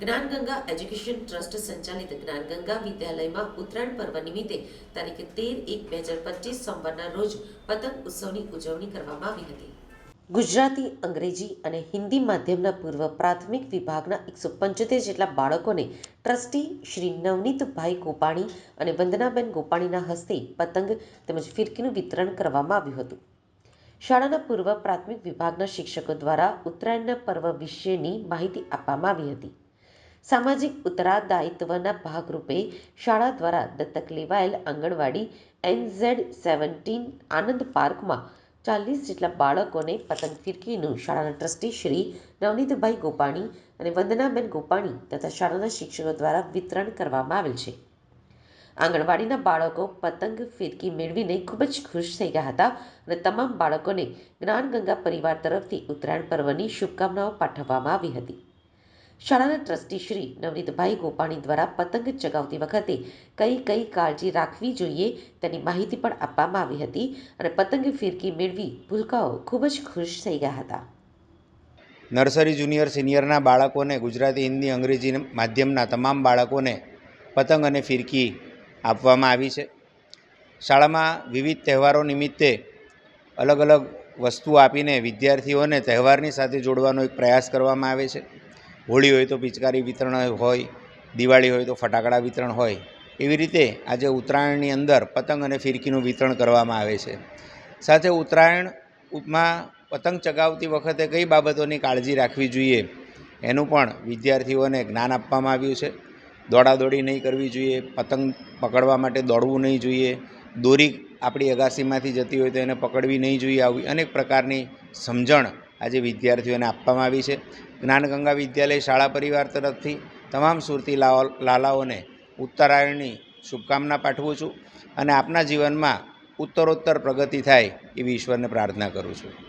Gyanganga education trust સંચાલિત જ્ઞાનગંગા વિદ્યાલયમાં ઉત્તરાયણ પર્વ નિમિત્તે તારીખ તેર એક બે હજાર પચીસ સોમવારના રોજ પતંગ ઉત્સવની ઉજવણી કરવામાં આવી હતી. ગુજરાતી, અંગ્રેજી અને હિન્દી માધ્યમના પૂર્વ પ્રાથમિક વિભાગના એકસો પંચોતેર જેટલા બાળકોને ટ્રસ્ટી શ્રી નવનીતભાઈ ગોપાણી અને વંદનાબેન ગોપાણીના હસ્તે પતંગ તેમજ ફિરકીનું વિતરણ કરવામાં આવ્યું હતું. શાળાના પૂર્વ પ્રાથમિક વિભાગના શિક્ષકો દ્વારા ઉત્તરાયણના પર્વ વિશેની માહિતી આપવામાં આવી હતી. સામાજિક ઉત્તરાદાયિત્વના ભાગરૂપે શાળા દ્વારા દત્તક લેવાયેલ આંગણવાડી એનઝેડ સેવન્ટીન આનંદ પાર્કમાં ચાલીસ જેટલા બાળકોને પતંગ ફિરકીનું શાળાના ટ્રસ્ટી શ્રી નવનીતભાઈ ગોપાણી અને વંદનાબેન ગોપાણી તથા શાળાના શિક્ષકો દ્વારા વિતરણ કરવામાં આવેલ છે. આંગણવાડીના બાળકો પતંગ ફિરકી મેળવીને ખૂબ જ ખુશ થઈ ગયા હતા અને તમામ બાળકોને જ્ઞાનગંગા પરિવાર તરફથી ઉત્તરાયણ પર્વની શુભકામનાઓ પાઠવવામાં આવી હતી. શાળાના ટ્રસ્ટી શ્રી નવનીતભાઈ ગોપાણી દ્વારા પતંગ ચગાવતી વખતે કઈ કઈ કાળજી રાખવી જોઈએ તેની માહિતી પણ આપવામાં આવી હતી અને પતંગ ફિરકી મેળવી ભૂલકાઓ ખૂબ જ ખુશ થઈ ગયા હતા. નર્સરી જુનિયર સિનિયરના બાળકોને ગુજરાતી, હિન્દી, અંગ્રેજી માધ્યમના તમામ બાળકોને પતંગ અને ફિરકી આપવામાં આવી છે. શાળામાં વિવિધ તહેવારો નિમિત્તે અલગ અલગ વસ્તુ આપીને વિદ્યાર્થીઓને તહેવારની સાથે જોડવાનો એક પ્રયાસ કરવામાં આવે છે. હોળી હોય તો પિચકારી વિતરણ હોય, દિવાળી હોય તો ફટાકડા વિતરણ હોય, એવી રીતે આજે ઉત્તરાયણની અંદર પતંગ અને ફિરકીનું વિતરણ કરવામાં આવે છે. સાથે ઉત્તરાયણમાં પતંગ ચગાવતી વખતે કઈ બાબતોની કાળજી રાખવી જોઈએ એનું પણ વિદ્યાર્થીઓને જ્ઞાન આપવામાં આવ્યું છે. દોડાદોડી નહીં કરવી જોઈએ, પતંગ પકડવા માટે દોડવું નહીં જોઈએ, દોરી આપણી અગાસીમાંથી જતી હોય તો એને પકડવી નહીં જોઈએ, આવી અનેક પ્રકારની સમજણ આજે વિદ્યાર્થીઓને આપવામાં આવી છે. જ્ઞાનગંગા વિદ્યાલય શાળા પરિવાર તરફથી તમામ સુરતી લાલાઓને ઉત્તરાયણની શુભકામના પાઠવું છું અને આપના જીવનમાં ઉત્તરોત્તર પ્રગતિ થાય એવી ઈશ્વરને પ્રાર્થના કરું છું.